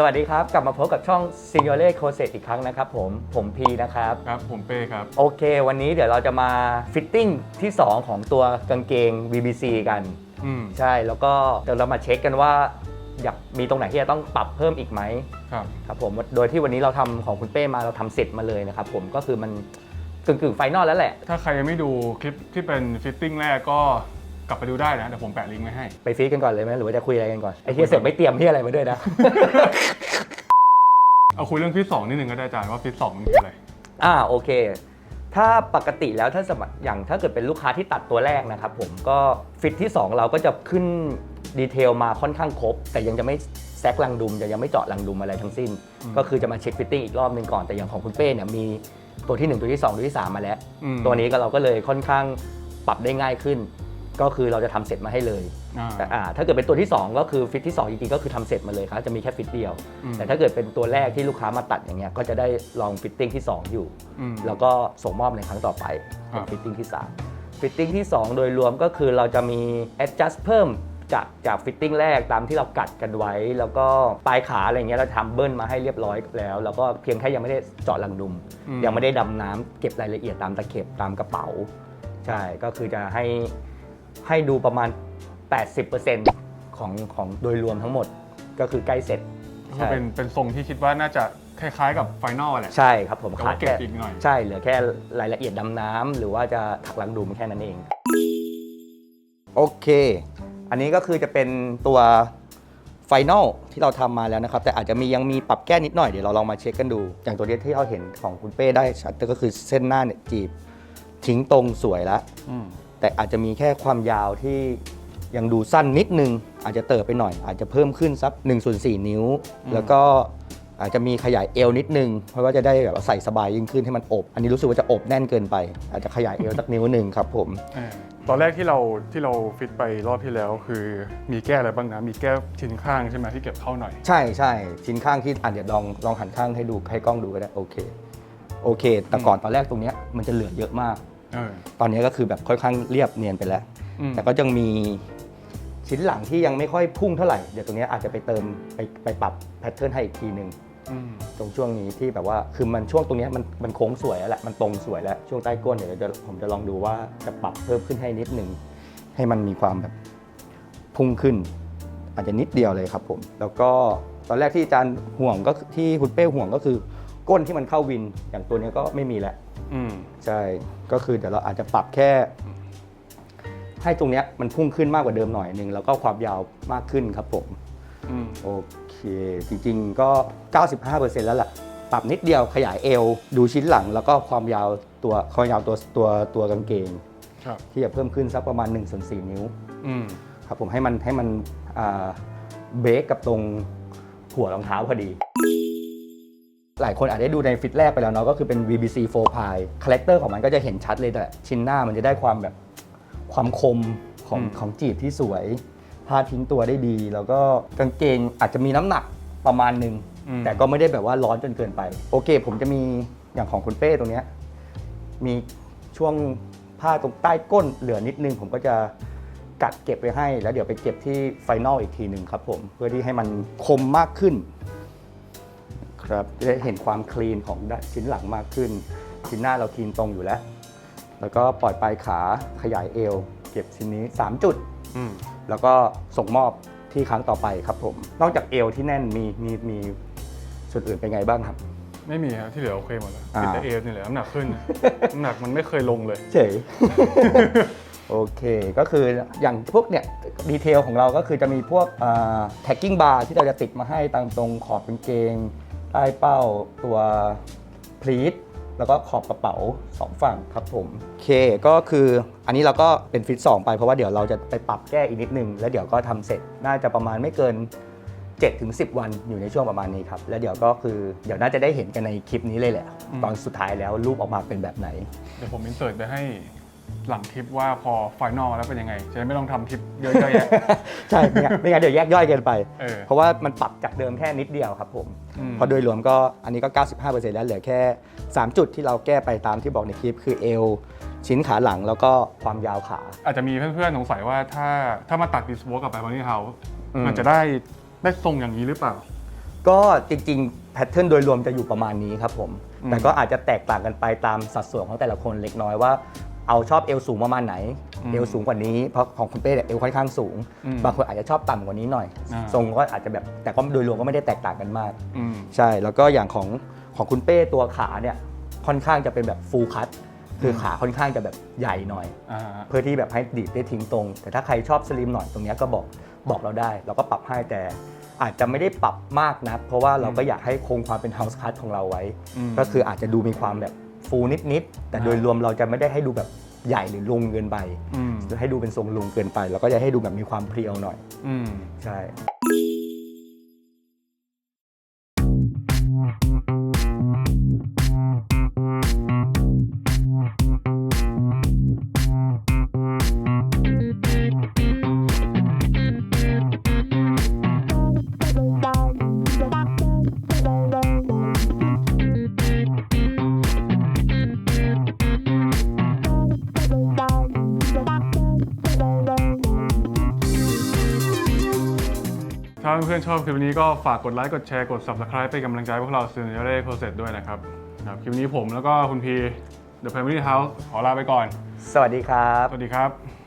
สวัสดีครับ กลับมาพบกับช่อง s i g n o r e c o s e t อีกครั้งนะครับผม ผมพีนะครับ ครับผมเป้ครับ โอเค วันนี้เดี๋ยวเราจะมาฟิตติ้งที่ 2 ของตัวกางเกง BBC กัน อืมใช่แล้วก็เดี๋ยวเรามาเช็คกันว่า อยากมีตรงไหนที่จะต้องปรับเพิ่มอีกไหมครับ ครับผมโดยที่วันนี้เราทำของคุณเป้มาเราทำเสร็จมาเลยนะครับผมก็คือมันกึ่งกึ่งไฟนอลแล้วแหละ ถ้าใครยังไม่ดูคลิปที่เป็นฟิตติ้งแรกก็ กลับไปดูได้นะเดี๋ยวผมแปะลิงก์ไว้ให้ ไปฟีดกันก่อนเลยไหมหรือว่าจะคุยอะไรกันก่อนไอ้ที่เสร็จไม่เตรียมที่อะไรมาด้วยนะ เอาคุยเรื่องฟิตสองนิดนึงก็ได้อาจารย์ว่าฟิตสองมันคืออะไร อ่าโอเค ถ้าปกติแล้วถ้าสมัครอย่างถ้าเกิดเป็นลูกค้าที่ตัดตัวแรกนะครับผมก็ฟิตที่ 2 เราก็จะขึ้นดีเทลมาค่อนข้างครบ แต่ยังจะไม่แซกลังดุมจะยังไม่เจาะลังดุมอะไรทั้งสิ้น อืมก็คือจะมาเช็คฟิตติ้งอีกรอบหนึ่งก่อนแต่อย่างของคุณเป้เนี่ยมีตัวที่ 1 ตัวที่ 2 ตัวที่ 3 มาแล้ว อืม ตัวนี้ก็เราก็เลยค่อนข้างปรับได้ง่ายขึ้น ก็คือเราจะทำเสร็จมาให้เลยอ่าแต่อ่าถ้าเกิดเป็นตัวที่ 2 ก็คือฟิตที่2จริงๆก็คือทำเสร็จมาเลยครับจะมีแค่ฟิตเดียวอืมแต่ถ้าเกิดเป็นตัวแรกที่ลูกค้ามาตัดอย่างเงี้ยก็จะได้ลองฟิตติ้งที่ 2 อยู่อืมแล้วก็ส่งมอบในครั้งต่อไปครัเป็นบฟิตติ้งที่ 3 ฟิตติ้งที่ 2 โดยรวมก็คือเราจะมี adjust เพิ่มจากจากฟิตติ้งแรกตามที่เรากัดกันไว้ แล้วก็ปลายขาอะไรเงี้ยเราทำเบิ้ลมาให้เรียบร้อยแล้ว แล้วก็เพียงแค่ยังไม่ได้เจาะลังดุมอืมยังไม่ได้ดำน้ำเก็บรายละเอียดตามตะเข็บตามกระเป๋า ใช่ก็คือจะให้ ให้ดูประมาณ 80%ของของโดยรวมทั้งหมดก็คือใกล้เสร็จก็เป็นเป็นทรงที่คิดว่าน่าจะคล้ายๆ กับไฟนอลแหละ ใช่ครับผมแต่ว่าเก็บแค่อีกหน่อย ใช่ เหลือแค่รายละเอียดดำน้ำหรือว่าจะถักลังดุมแค่นั้นเอง โอเค อันนี้ก็คือจะเป็นตัวไฟนอลที่เราทำมาแล้วนะครับ แต่อาจจะมียังมีปรับแก้นิดหน่อยเดี๋ยวเราลองมาเช็คกันดู อย่างตัวนี้ที่เราเห็นของคุณเป้ได้ชัดก็คือเส้นหน้าเนี่ยจีบทิ้งตรงสวยแล้วอืม แต่อาจจะมีแค่ความยาวที่ยังดูสั้นนิดนึง อาจจะเติบไปหน่อย อาจจะเพิ่มขึ้นสัก1ส่วน4นิ้ว แล้วก็อาจจะมีขยายเอวนิดนึง เพราะว่าจะได้แบบว่าใส่สบายยิ่งขึ้นให้มันอบ อันนี้รู้สึกว่าจะอบแน่นเกินไป อาจจะขยายเอวสักนิ้วหนึ่งครับผมเออตอนแรกที่เราที่เราฟิตไปรอบที่แล้วคือมีแก้อะไรบ้างนะ มีแก้ชิ้นข้างใช่ไหมที่เก็บเข้าหน่อย ใช่ใช่ชิ้นข้างที่อะเดี๋ยวลองลองหันข้างให้ดูให้กล้องดูก็ได้โอเค โอเค แต่ก่อนตอนแรกตรงเนี้ยมันจะเหลือเยอะมากเออ ตอนนี้ก็คือแบบค่อนข้างเรียบเนียนไปแล้วอืมแต่ก็ยังมีชิ้นหลังที่ยังไม่ค่อยพุ่งเท่าไหร่ เดี๋ยวตรงเนี้ยอาจจะไปเติมไปไปปรับแพทเทิร์นให้อีกทีหนึ่งอืมตรงช่วงนี้ที่แบบว่าคือมันช่วงตรงเนี้ยมันมันโค้งสวยแล้วแหละมันตรงสวยแล้วช่วงใต้ก้นเดี๋ยวจะผมจะลองดูว่าจะปรับเพิ่มขึ้นให้นิดหนึ่งให้มันมีความแบบพุ่งขึ้น อาจจะนิดเดียวเลยครับผม แล้วก็ตอนแรกที่อาจารย์ห่วงก็ที่คุณเป้ห่วงก็คือ ก้นที่มันเข้าวินอย่างตัวเนี้ยก็ไม่มีแล้ว อืมใช่ก็คือเดี๋ยวเราอาจจะปรับแค่ ให้ตรงเนี้ยมันพุ่งขึ้นมากกว่าเดิมหน่อยหนึ่งแล้วก็ความยาวมากขึ้นครับผม อืมโอเค จริงๆก็ 95%แล้วล่ะ ปรับนิดเดียวขยายเอว ดูชิ้นหลัง แล้วก็ความยาวตัวความยาวตัวตัวตัวกางเกง ครับที่จะเพิ่มขึ้นสักประมาณ1ส่วน4นิ้ว อืมครับผมให้มันให้มันอ่าเบรกกับตรงหัวรองเท้าพอดี หลายคนอาจได้ดูในฟิตแรกไปแล้วเนาะก็คือเป็น VBC 4 p i คาแรคเตอร์ของมันก็จะเห็นชัดเลยแต่ชิ้นหน้ามันจะได้ความแบบความคมของอืมของจีบที่สวยพาดทิ้งตัวได้ดี แล้วก็กางเกงอาจจะมีน้ำหนักประมาณหนึ่งอืมแต่ก็ไม่ได้แบบว่าร้อนจนเกินไป โอเค ผมจะมีอย่างของคุณเป้ตรงเนี้ยมีช่วงผ้าตรงใต้ก้นเหลือนิดนึง ผมก็จะกัดเก็บไว้ให้ แล้วเดี๋ยวไปเก็บที่ไฟนอลอีกทีหนึ่งครับผมเพื่อที่ให้มันคมมากขึ้น ครับจะได้เห็นความคลีนของด้านชิ้นหลังมากขึ้น ชิ้นหน้าเราคลีนตรงอยู่แล้ว แล้วก็ปล่อยปลายขาขยายเอว เก็บชิ้นนี้ 3 จุด อืม แล้วก็ส่งมอบที่ครั้งต่อไปครับผม นอกจากเอวที่แน่นมีมีมีส่วนอื่นเป็นไงบ้างครับ ไม่มีครับที่เหลือโอเคหมดเลยอ่า ติดแต่เอวนี่แหละน้ำหนักขึ้น น้ำหนักมันไม่เคยลงเลย เฉย โอเคก็คืออย่างพวกเนี่ยดีเทลของเราก็คือจะมีพวกแท็กกิ้งบาร์ที่เราจะติดมาให้ตามตรงขอบกางเกง ใต้เป้าตัวพลีทแล้วก็ขอบกระเป๋าสองฝั่งครับผมโอเคก็คืออันนี้เราก็เป็นฟิต2ไปเพราะว่าเดี๋ยวเราจะไปปรับแก้อีกนิดนึง แล้วเดี๋ยวก็ทำเสร็จน่าจะประมาณไม่เกิน7ถึง10 วันอยู่ในช่วงประมาณนี้ครับ แล้วเดี๋ยวก็คือเดี๋ยวน่าจะได้เห็นกันในคลิปนี้เลยแหละอืมตอนสุดท้ายแล้วรูปออกมาเป็นแบบไหน เดี๋ยวผมอินเสิร์ตไปให้ หลังคลิปว่าพอไฟนอลแล้วเป็นยังไง จะได้ไม่ต้องทำคลิปเยอะๆแยะ ใช่ไม่งั้นไม่งั้นเดี๋ยวแยกย่อยเกันไป เออเพราะว่ามันปรับจากเดิมแค่นิดเดียวครับผม อืมเพราะโดยรวมก็อันนี้ก็ 95%แล้วเหลือแค่ 3 จุดที่เราแก้ไปตามที่บอกในคลิป คือเอว ชิ้นขาหลังแล้วก็ความยาวขา อาจจะมีเพื่อนๆสงสัยว่าถ้าถ้ามาตัดดิสโวกับไปพอนี่เฮาอืม มันจะได้ได้ทรงอย่างนี้หรือเปล่า ก็จริงๆแพทเทิร์นโดยรวมจะอยู่ประมาณนี้ครับผม อืม แต่ก็อาจจะแตกต่างกันไปตามสัดส่วนของแต่ละคนเล็กน้อยว่า เอาชอบเอวสูงประมาณไหนอืมเอวสูงกว่านี้ เพราะของคุณเป้เนี่ยเอวค่อนข้างสูง อืมบางคนอาจจะชอบต่ำกว่านี้หน่อย อ่า ทรงก็อาจจะแบบแต่ก็โดยรวมก็ไม่ได้แตกต่างกันมาก อืม ใช่แล้วก็อย่างของของคุณเป้ตัวขาเนี่ยค่อนข้างจะเป็นแบบฟูลคัตคือขาค่อนข้างจะแบบใหญ่หน่อย อ่าเพื่อที่แบบให้ดีดได้ทิ้งตรง แต่ถ้าใครชอบสลิมหน่อยตรงเนี้ยก็บอกบอกเราได้ เราก็ปรับให้แต่อาจจะไม่ได้ปรับมากนะเพราะว่าเราก็อยากให้คงความเป็น house cut ของเราไว้มก็คืออาจจะดูมีความแบบ ฟูนิดๆแต่อ่าโดยรวมเราจะไม่ได้ให้ดูแบบใหญ่หรือลุงเกินไปอืมหรือให้ดูเป็นทรงลุงเกินไปเราก็จะให้ดูแบบมีความเพรียวหน่อยอืมใช่ ถ้าเพื่อนๆชอบคลิปนี้ก็ฝากกดไลค์กดแชร์กด subscribe เป็นกำลังใจให้พวกเรา s t u d i o Day Process ด้วยนะครับครับ คลิปนี้ผมแล้วก็คุณพี The Family House ขอลาไปก่อน สวัสดีครับ สวัสดีครับ